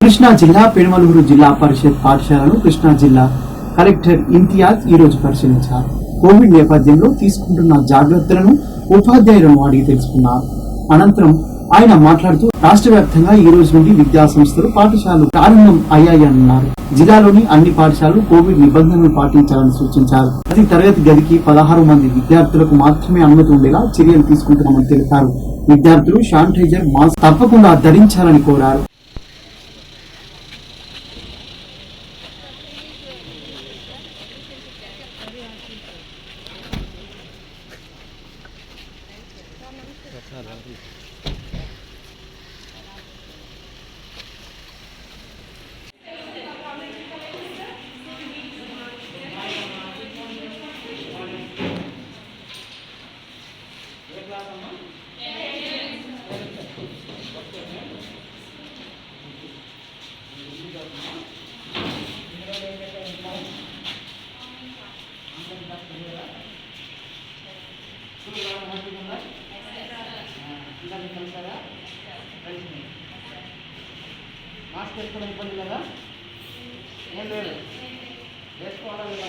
కృష్ణా జిల్లా పెనుమలూరు జిల్లా పరిషత్ పాఠశాలను కృష్ణా జిల్లా కలెక్టర్ ఇంతియాజ్ ఈ రోజు పరిశీలించారు. కోవిడ్ నేపథ్యంలో తీసుకుంటున్న జాగ్రత్తలను ఉపాధ్యాయులను అడిగి తెలుసుకున్నారు. అనంతరం ఆయన మాట్లాడుతూ రాష్ట్ర వ్యాప్తంగా ఈ రోజు నుండి విద్యా సంస్థలు పాఠశాలలు ప్రారంభం అయ్యాయన్నారు. జిల్లాలోని అన్ని పాఠశాలలు కోవిడ్ నిబంధనలు పాటించాలని సూచించారు. ప్రతి తరగతి గదికి పదహారు మంది విద్యార్థులకు మాత్రమే అనుమతి ఉండేలా చర్యలు తీసుకుంటున్నామని తెలిపారు. విద్యార్థులు శానిటైజర్ మాస్క్ తప్పకుండా ధరించాలని కోరారు. మాస్క్ వేసుకోవడం ఇబ్బంది కదా ఏం లేదు. వేసుకోవాలా లేదా?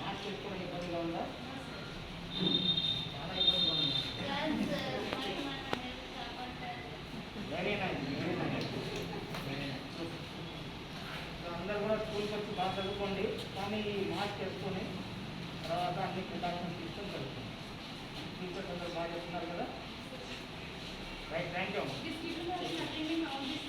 మాస్క్ వేసుకోవడం ఇబ్బందిగా ఉందా చాలా ఇబ్బందిగా ఉంది very nice very nice very nice అందరూ కూడా స్కూల్కి వచ్చి బాగా చదువుకోండి. కానీ ఈ మాస్క్ వేసుకొని తర్వాత అన్ని ప్రికాషన్స్ తీసుకొని చదువుకోండి. టీచర్స్ అందరూ బాగా చెప్తున్నారు కదా? Right thank you These people are attending all these